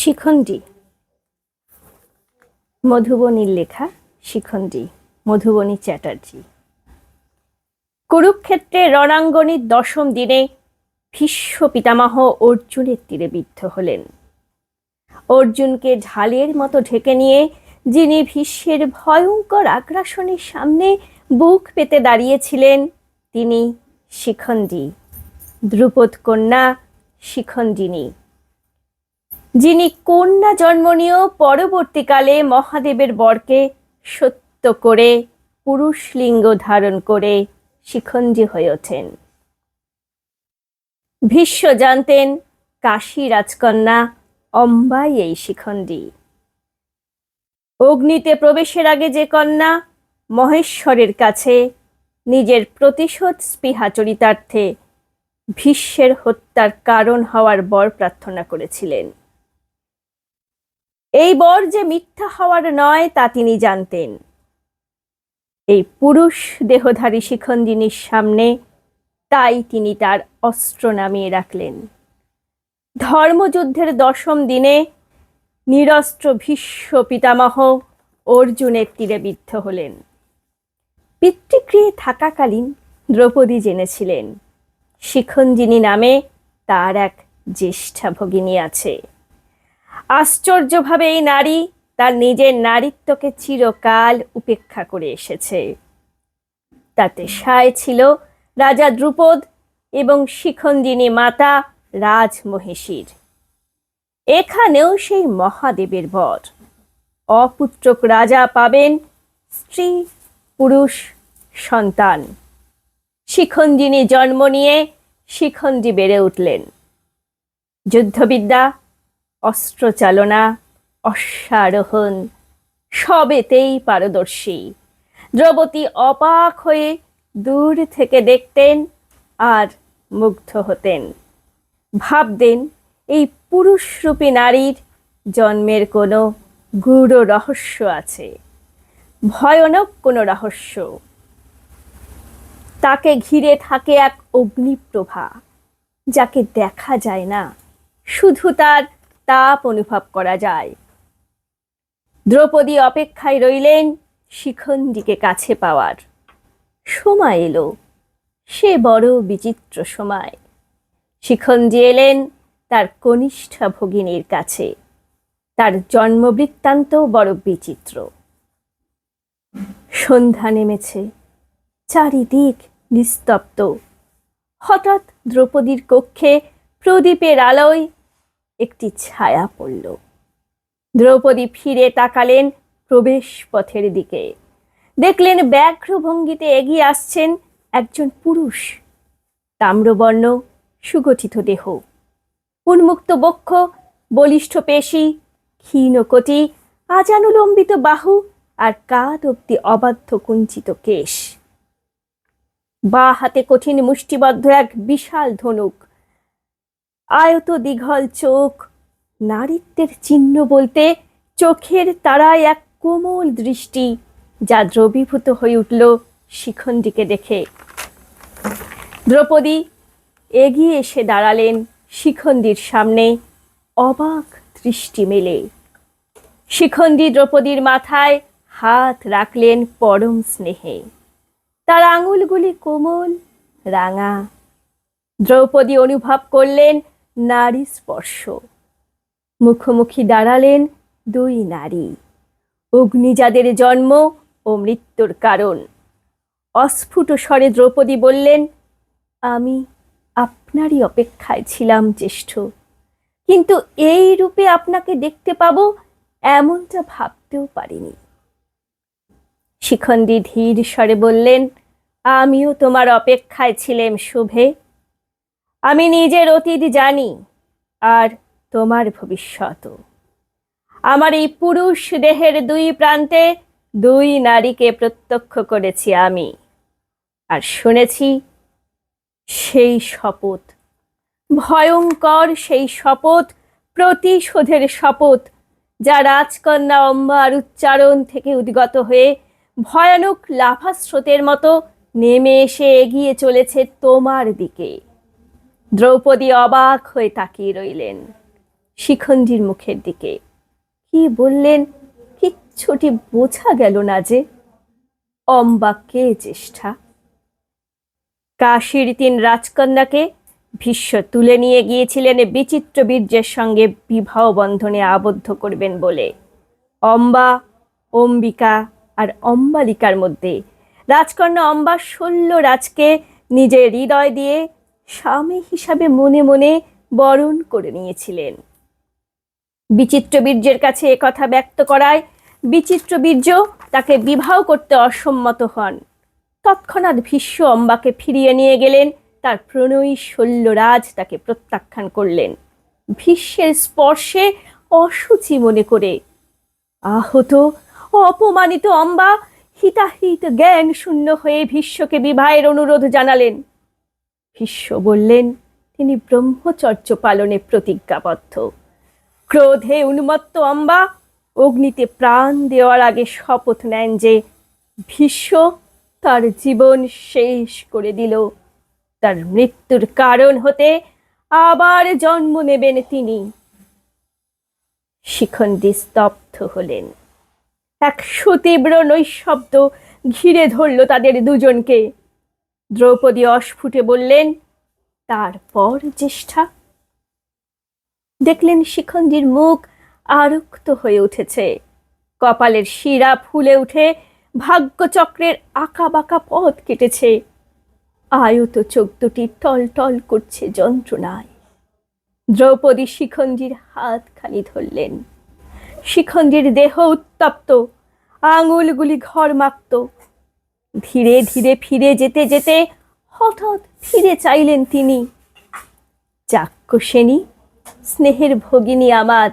শিখণ্ডী মধুবনীর লেখা শিখণ্ডী মধুবনী চ্যাটার্জি। কুরুক্ষেত্রে রণাঙ্গনীর দশম দিনে ভীষ্ম পিতামহ অর্জুনের তীরে বিদ্ধ হলেন। অর্জুনকে ঢালের মতো ঢেকে নিয়ে, যিনি ভীষ্মের ভয়ঙ্কর আগ্রাসনের সামনে বুক পেতে দাঁড়িয়েছিলেন, তিনি শিখণ্ডী দ্রুপদ কন্যা শিখণ্ডিনী যিনি কন্যা জন্ম নিয়েও পরবর্তীকালে মহাদেবের বরকে সত্য করে পুরুষ লিঙ্গ ধারণ করে শিখণ্ডী হয়ে ওঠেন। ভীষ্ম জানতেন, কাশী রাজকন্যা অম্বাই এই শিখণ্ডী। অগ্নিতে প্রবেশের আগে যে কন্যা মহেশ্বরের কাছে নিজের প্রতিশোধ স্পৃহা চরিতার্থে ভীষ্মের হত্যার কারণ হওয়ার বর প্রার্থনা করেছিলেন। এই বর যে মিথ্যা হওয়ার নয়, তা তিনি জানতেন। এই পুরুষ দেহধারী শিখণ্ডিনীর সামনে তাই তিনি তার অস্ত্র নামিয়ে রাখলেন। ধর্মযুদ্ধের দশম দিনে নিরস্ত্র ভীষ্ম পিতামহ অর্জুনের তীরে বিদ্ধ হলেন। পিতৃগৃহে থাকাকালীন দ্রৌপদী জেনেছিলেন শিখঞ্জিনী নামে তার এক জ্যেষ্ঠা ভগিনী আছে। আশ্চর্যভাবে এই নারী তার নিজের নারীত্বকে চিরকাল উপেক্ষা করে এসেছে। তাতে সায় ছিল রাজা দ্রুপদ এবং শিখন্দিনী মাতা রাজমহিষীর। এখানেও সেই মহাদেবের বর। অপুত্রক রাজা পাবেন স্ত্রী, পুরুষ, সন্তান। শিখঞ্জিনী জন্ম নিয়ে শিখণ্ডী বেড়ে উঠলেন। যুদ্ধবিদ্যা অস্ত্রচালনা, অশ্বারোহণ, সবেতেই পারদর্শী। দ্রৌপদী অবাক হয়ে দূর থেকে দেখতেন আর মুগ্ধ হতেন। ভাবতেন, এই পুরুষরূপী নারীর জন্মের কোনো গূঢ় রহস্য আছে। ভয়ানক কোনো রহস্য। তাকে ঘিরে থাকে এক অগ্নিপ্রভা, যাকে দেখা যায় না। শুধু তার তাপ অনুভব করা যায়। দ্রৌপদী অপেক্ষায় রইলেন শিখণ্ডীকে কাছে পাওয়ার। সময় এলো। সে বড় বিচিত্র সময়। শিখণ্ডী এলেন তার কনিষ্ঠা ভগিনীর কাছে। তার জন্মবৃত্তান্ত বড় বিচিত্র। সন্ধ্যা নেমেছে। চারিদিক নিস্তব্ধ। হঠাৎ দ্রৌপদীর কক্ষে প্রদীপের আলোয় একটি ছায়া পড়ল। দ্রৌপদী ফিরে তাকালেন প্রবেশ পথের দিকে। দেখলেন ব্যাঘ্র ভঙ্গিতে এগিয়ে আসছেন একজন পুরুষ। তাম্রবর্ণ, সুগঠিত দেহ। উন্মুক্ত বক্ষ, বলিষ্ঠ পেশি ক্ষীণকটি আজানুলম্বিত বাহু আর কাঁধ অব্দি অবাধ্য কুঞ্চিত কেশ। বা হাতে কঠিন মুষ্টিবদ্ধ এক বিশাল ধনুক আয়ত দীঘল চোখ। নারীত্বের চিহ্ন বলতে চোখের তারায় এক কোমল দৃষ্টি, যা দ্রবীভূত হয়ে উঠল শিখণ্ডীকে দেখে। দ্রৌপদী এগিয়ে এসে দাঁড়ালেন শিখণ্ডীর সামনে, অবাক দৃষ্টি মেলে। শিখণ্ডী দ্রৌপদীর মাথায় হাত রাখলেন পরম স্নেহে। তার আঙুলগুলি কোমল, রাঙা। দ্রৌপদী অনুভব করলেন নারী স্পর্শ। মুখোমুখি দাঁড়ালেন দুই নারী। অগ্নি যাদের জন্ম ও মৃত্যুর কারণ। অস্ফুট স্বরে দ্রৌপদী বললেন, আমি আপনারই অপেক্ষায় ছিলাম জ্যেষ্ঠ। কিন্তু এই রূপে আপনাকে দেখতে পাবো এমনটা ভাবতেও পারিনি। শিখণ্ডী ধীর স্বরে বললেন, আমিও তোমার অপেক্ষায় ছিলাম শুভে। আমি নিজের অতীত জানি, আর তোমার ভবিষ্যৎ। আমার এই পুরুষ দেহের দুই প্রান্তে দুই নারীকে প্রত্যক্ষ করেছি আমি, আর শুনেছি সেই শপথ। ভয়ঙ্কর সেই শপথ, প্রতিশোধের শপথ, যা রাজকন্যা অম্বার উচ্চারণ থেকে উদ্গত হয়ে ভয়ানক লাফাস্রোতের মতো নেমে এসে এগিয়ে চলেছে তোমার দিকে। দ্রৌপদী অবাক হয়ে তাকিয়ে রইলেন শিখণ্ডীর মুখের দিকে। কি বললেন? কিচ্ছুটি বোঝা গেল না যে অম্বা কে জ্যেষ্ঠা? কাশীর তিন রাজকন্যাকে ভীষ্ম তুলে নিয়ে গিয়েছিলেন বিচিত্র বীর্যের সঙ্গে বিবাহ বন্ধনে আবদ্ধ করবেন বলে। অম্বা, অম্বিকা আর অম্বালিকার মধ্যে রাজকন্যা অম্বা শল্য রাজকে নিজের হৃদয় দিয়ে স্বামী হিসাবে মনে মনে বরণ করে নিয়েছিলেন। বিচিত্র বীর্যের কাছে কথা ব্যক্ত করায় বিচিত্র বীর্য তাকে বিবাহ করতে অসম্মত হন। তৎক্ষণাৎ ভীষ্ম অম্বাকে ফিরিয়ে নিয়ে গেলেন, তার প্রণয়ী শল্যরাজ তাকে প্রত্যাখ্যান করলেন। ভীষ্মের স্পর্শে অসুচি মনে করে, আহত, অপমানিত অম্বা, হিতাহিত জ্ঞান শূন্য হয়ে ভীষ্মকে বিবাহের অনুরোধ জানালেন। ভীষ্ম বললেন, তিনি ব্রহ্মচর্য পালনে প্রতিজ্ঞাবদ্ধ। ক্রোধে উন্মত্ত অম্বা, অগ্নিতে প্রাণ দেওয়ার আগে শপথ নেন যে, ভীষ্ম তার জীবন শেষ করে দিল। তার মৃত্যুর কারণ হতে আবার জন্ম নেবেন তিনি। শিখণ্ডী স্তব্ধ হলেন। এক সুতীব্র নৈশব্দ ঘিরে ধরল তাদের দুজনকে। দ্রৌপদী অস্ফুটে বললেন তারপর জ্যেষ্ঠা? দেখলেন শিখণ্ডীর মুখ আরক্ত হয়ে উঠেছে। কপালের শিরা ফুলে উঠে ভাগ্যচক্রের আঁকা বাঁকা পথ কেটেছে। আয়ত চোখ দুটি টল টল করছে যন্ত্রণায়। দ্রৌপদী শিখণ্ডীর হাত খালি ধরলেন। শিখণ্ডীর দেহ উত্তপ্ত, আঙুলগুলি ঘর মাখত ধীরে ধীরে ফিরে যেতে যেতে হঠাৎ ফিরে চাইলেন তিনি। চাক্ষুষেনী স্নেহের ভগিনী আমার,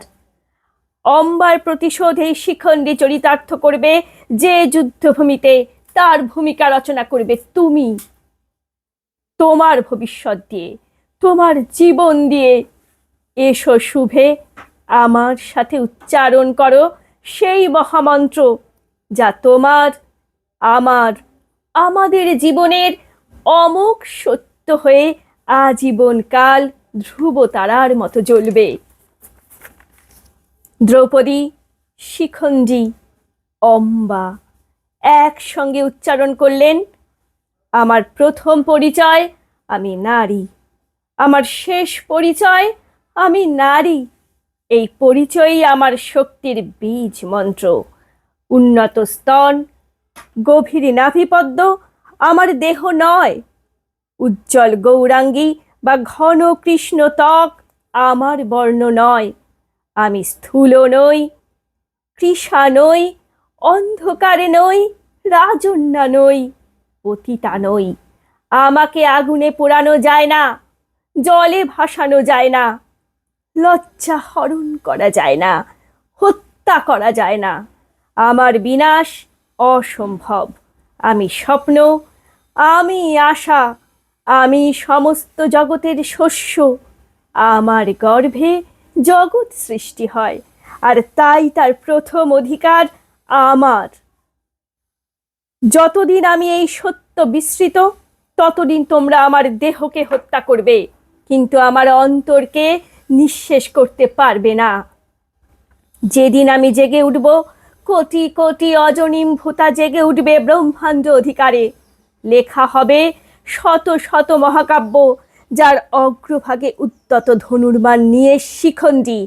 অম্বার প্রতিশোধ এই শিখণ্ডে চরিতার্থ করবে, যে যুদ্ধভূমিতে তার ভূমিকা রচনা করবে তুমি। তোমার ভবিষ্যৎ দিয়ে, তোমার জীবন দিয়ে এসো শুভে, আমার সাথে উচ্চারণ করো সেই মহামন্ত্র যা তোমার, আমার আমাদের জীবনের অমোক সত্য হয়ে আজীবনকাল ধ্রুব তারার মতো জ্বলবে। দ্রৌপদী, শিখণ্ডী, অম্বা একসঙ্গে উচ্চারণ করলেন, আমার প্রথম পরিচয় আমি নারী, আমার শেষ পরিচয় আমি নারী, এই পরিচয়ই আমার শক্তির বীজ মন্ত্র উন্নত স্তন গভীর নাভিপদ্ম আমার দেহ নয়। উজ্জ্বল গৌরাঙ্গী বা ঘন কৃষ্ণ ত্বক আমার বর্ণ নয়। আমি স্থূল নই, কৃষা নই, অন্ধকারে নই, রাজন্যা নই, পতিতা নই। আমাকে আগুনে পোড়ানো যায় না, জলে ভাসানো যায় না, লজ্জা হরণ করা যায় না, হত্যা করা যায় না। আমার বিনাশ অসম্ভব। আমি স্বপ্ন, আমি আশা, আমি সমস্ত জগতের শস্য। আমার গর্ভে জগৎ সৃষ্টি হয়, আর তাই তার প্রথম অধিকার আমার। যতদিন আমি এই সত্য বিস্মৃত ততদিন তোমরা আমার দেহকে হত্যা করবে, কিন্তু আমার অন্তরকে নিঃশেষ করতে পারবে না। যেদিন আমি জেগে উঠব কোটি কোটি অজনিম ভূতা জেগে উঠবে ব্রহ্মাণ্ড অধিকারে। লেখা হবে শত শত মহাকাব্য, যার অগ্রভাগে উত্তত ধনুর্মান নিয়ে শিখণ্ডী,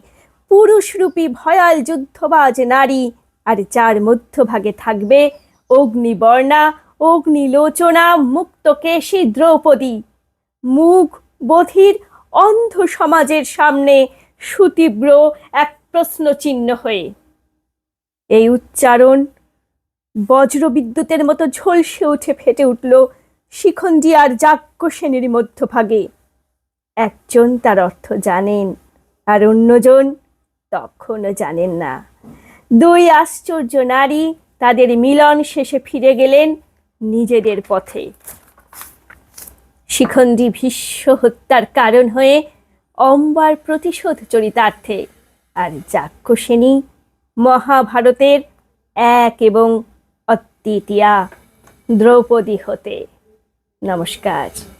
পুরুষরূপী ভয়াল যুদ্ধবাজ নারী, আর যার মধ্যভাগে থাকবে অগ্নিবর্ণা, অগ্নিলোচনা, মুক্তকেশী দ্রৌপদী। মুখ বধির অন্ধ সমাজের সামনে সুতীব্র এক প্রশ্ন চিহ্ন হয়ে এই উচ্চারণ বজ্র বিদ্যুতের মতো ঝলসে উঠে ফেটে উঠল শিখণ্ডী আর যাজ্ঞসেনের মধ্যভাগে। একজন তার অর্থ জানেন আর অন্যজন তখনও জানেন না। দুই আশ্চর্য নারী তাদের মিলন শেষে ফিরে গেলেন নিজেদের পথে। শিখণ্ডী ভীষ্ম হত্যার কারণ হয়ে অম্বার প্রতিশোধ চরিতার্থে আর যাক্ষসেনী মহাভারতের এক এবং অদ্বিতীয়া দ্রৌপদী হতে। নমস্কার।